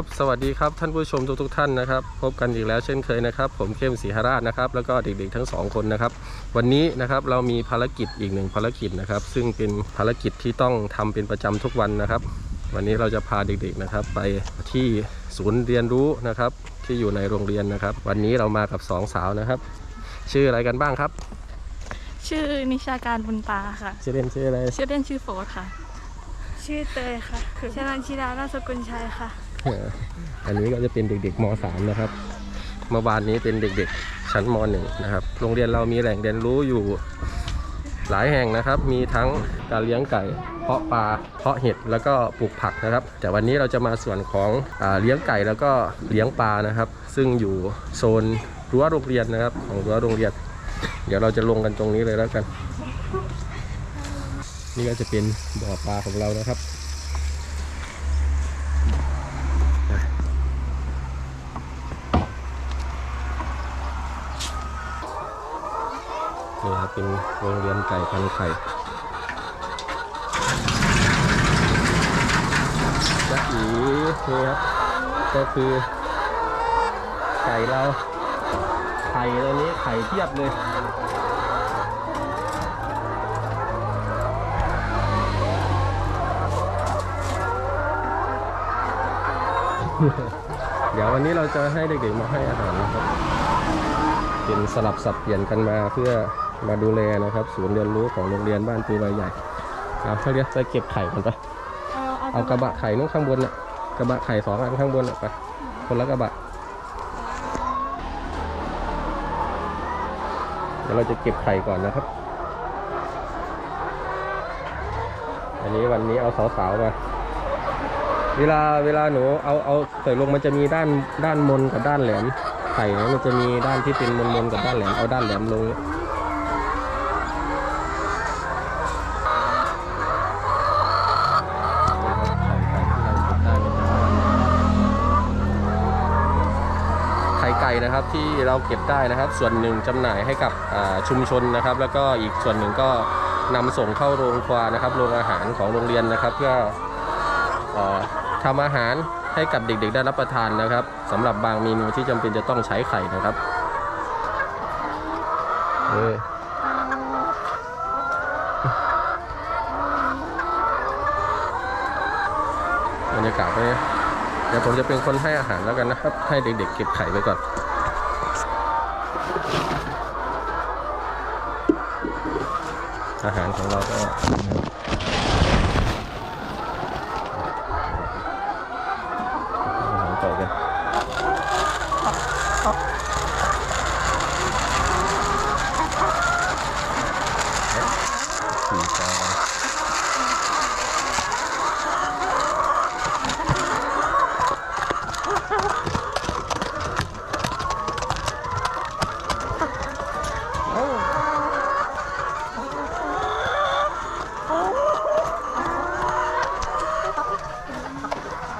ครับสวัสดีครับท่านผู้ชมทุกทท่านนะครับ พบกันอีกแล้วเช่นเคยนะครับ ผมเข้มศรีหราชนะครับ แล้วก็เด็กๆทั้งสองคนนะครับ วันนี้นะครับเรามีภารกิจอีกหนึ่งภารกิจนะครับ ซึ่งเป็นภารกิจที่ต้องทำเป็นประจำทุกวันนะครับ วันนี้เราจะพาเด็กๆนะครับ ไปที่ศูนย์เรียนรู้นะครับ ที่อยู่ในโรงเรียนนะครับ วันนี้เรามากับสองสาวนะครับ ชื่ออะไรกันบ้างครับ ชื่อนิชาการบุญตาค่ะชื่อเล่นชื่ออะไรชื่อเล่นชื่อโฟร์ธค่ะ ชื่อเตยค่ะชนันชิดาราชสกุลชัยค่ะเอันนี้ก็จะเป็นเด็กๆม .3 นะครับเมื่อวานนี้เป็นเด็กๆ ชั้นม .1 นะครับ โรงเรียนเรามีแหล่งเรียนรู้อยู่หลายแห่งนะครับ มีทั้งการเลี้ยงไก่ เพาะปลา เพาะเห็ด แล้วก็ปลูกผักนะครับ แต่วันนี้เราจะมาส่วนของอเลี้ยงไก่แล้วก็เลี้ยงปลานะครับ ซึ่งอยู่โซนรั้วโรงเรียนนะครับ ของรั้วโรงเรียน เดี๋ยวเราจะลงกันตรงนี้เลยแล้วกัน นี่ก็จะเป็นบ่อปลาของเรานะครับ นี่ครับเป็นโรงเรียนไก่พันไข่จะอีนี่ครับ ก็คือไข่เราไข่ตัวนี้ไข่เทียบเลยเดี๋ยววันนี้เราจะให้เด็กๆมาให้อาหารนะครับ เป็นสลับสับเปลี่ยนกันมาเพื่อ มาดูแลนะครับ ศูนย์เรียนรู้ของโรงเรียนบ้านปูใบใหญ่เอาเขาเรียกไปเก็บไข่กันไปเอากระบะไข่นู้นข้างบนน่ะกระบะไข่สองอันข้างบนน่ะไปคนละกระบะเดี๋ยวเราจะเก็บไข่ก่อนนะครับ อันนี้วันนี้เอาสาวๆมาเวลาเวลาหนูเอาเอาใส่ลงมันจะมีด้านด้านมนกับด้านแหลมไข่นะมันจะมีด้านที่เป็นมนๆกับด้านแหลมเอาด้านแหลมลง นะครับที่เราเก็บได้นะครับ ส่วนหนึ่งจำหน่ายให้กับชุมชนนะครับ แล้วก็อีกส่วนหนึ่งก็นำส่งเข้าโรงครัวนะครับโรงอาหารของโรงเรียนนะครับ เพื่ออ่อทำอาหารให้กับเด็กๆได้รับประทานนะครับสำหรับบางเมนูที่จำเป็นจะต้องใช้ไข่นะครับเออบรรยากาศเนี่ยเดี๋ยวผมจะเป็นคนให้อาหารแล้วกันนะครับ ให้เด็กๆเก็บไข่ไว้ก่อน อาหารของเราก็อาหารต่อกันสี่จาน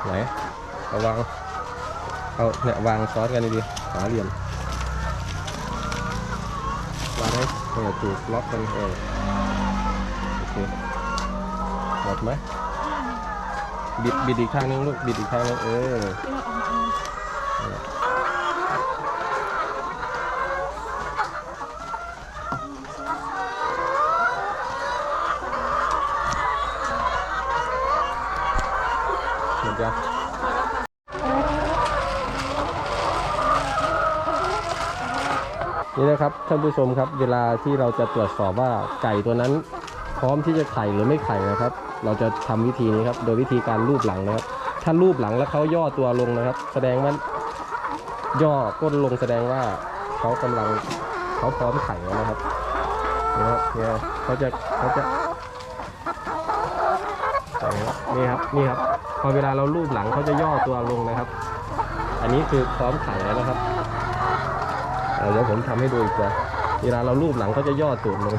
ไหน เอาวางเอาเนี่ยวางซ้อนกันดีๆหาเหลี่ยมวางให้เนี่ยถูกล็อกกันเออโอเคหมดไหมบิดบิดอีกข้างนึงลูกบิดอีกข้างนึงเออหมดยัง นี่นะครับท่านผู้ชมครับ เวลาที่เราจะตรวจสอบว่าไก่ตัวนั้น พร้อมที่จะไข่หรือไม่ไข่นะครับ เราจะทำวิธีนี้ครับ โดยวิธีการลูบหลังนะครับ ถ้าลูบหลังแล้วเขาย่อตัวลงนะครับ แสดงว่าย่อก้นลงแสดงว่าเขากำลังเขาพร้อมไข่แล้วนะครับนะครับเนี่ยเขาจะเขาจะนี่ครับนี่ครับ พอเวลาเราลูบหลังเขาจะย่อตัวลงนะครับ อันนี้คือพร้อมไข่แล้วนะครับ เดี๋ยวผมทำให้ดูอีกตัวเวลาเราลูบหลังก็จะย่อตูดลง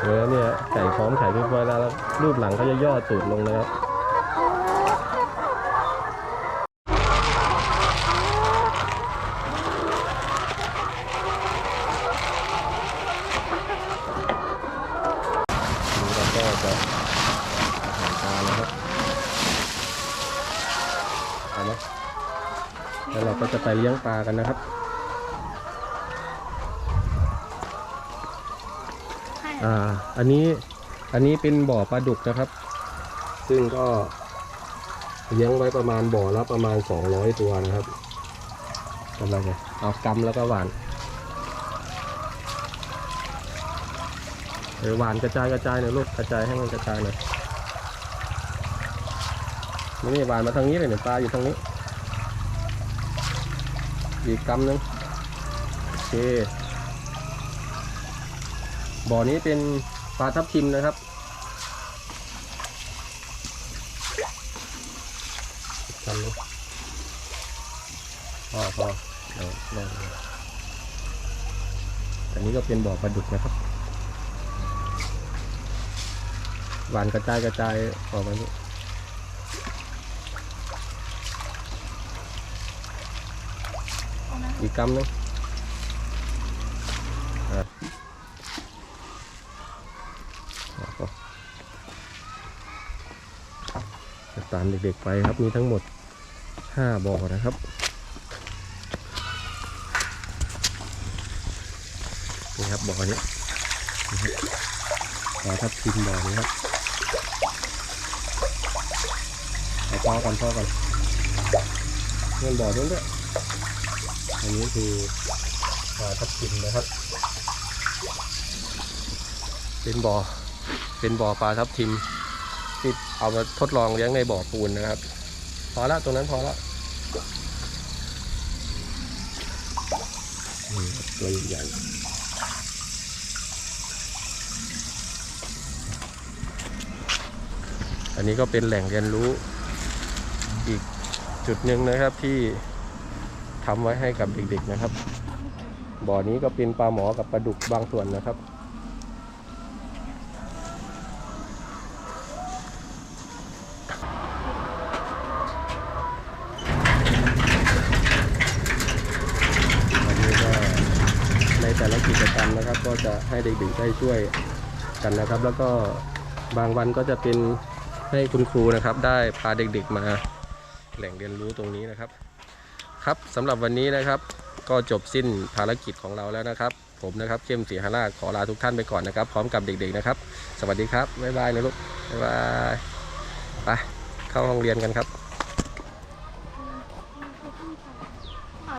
เออเนี่ยไก่พร้อมไข่ทุกเวลาแล้วรูปหลังก็จะย่อตูดลงเลานะครับ ก็ จะไปเลี้ยงปลากันนะครับให้อ่า อันนี้ อันนี้เป็นบ่อปลาดุกนะครับ ซึ่งก็เลี้ยงไว้ประมาณบ่อละประมาณ200ตัวนะครับกำลังจะเอากำแล้วก็หวานเออหวานกระจายกระจายหน่อยลูกกระจายให้มันกระจายหน่อยนี่หวานมาทางนี้เลยเนี่ยปลาอยู่ทางนี้ อีกกำหนึงโอเคบ่อนี้เป็นปลาทับทิมนะครับทำเลยพอพอเอาลองอันนี้ก็เป็นบ่อปลาดุกนะครับ หวานกระจายกระจายออกมานี่ อีกกำหนึงอะเอาพอจะตามเด็กๆไปครับ มีทั้งหมดห้าบ่อนะครับนี่ครับบ่อนี้บบ่อทับทิมบ่อนี้ครับเอาพ่อกันพ่อกันเงินบ่อนู้นด้วย อันนี้คือทับทิมนะครับ เป็นบ่อ เป็นบ่อปลาทับทิมที่เอามาทดลองเลี้ยงในบ่อปูนนะครับ พอละตรงนั้นพอละนี่ครับตัวใหญ่อันนี้ก็เป็นแหล่งเรียนรู้อีกจุดหนึ่งนะครับที่ ทำไว้ให้กับเด็กๆนะครับ บ่อนี้ก็เป็นปลาหมอกับปลาดุกบางส่วนนะครับวันนี้ก็ในแต่ละกิจกรรมนะครับ ก็จะให้เด็กๆได้ช่วยกันนะครับ แล้วก็บางวันก็จะเป็นให้คุณครูนะครับ ได้พาเด็กๆมาแหล่งเรียนรู้ตรงนี้นะครับ ครับสำหรับวันนี้นะครับ ก็จบสิ้นภารกิจของเราแล้วนะครับ ผมนะครับเข้มสีหราชขอลาทุกท่านไปก่อนนะครับ พร้อมกับเด็กๆนะครับ สวัสดีครับบ๊ายบายนะลูกบ๊ายบายไปเข้าห้องเรียนกันครับ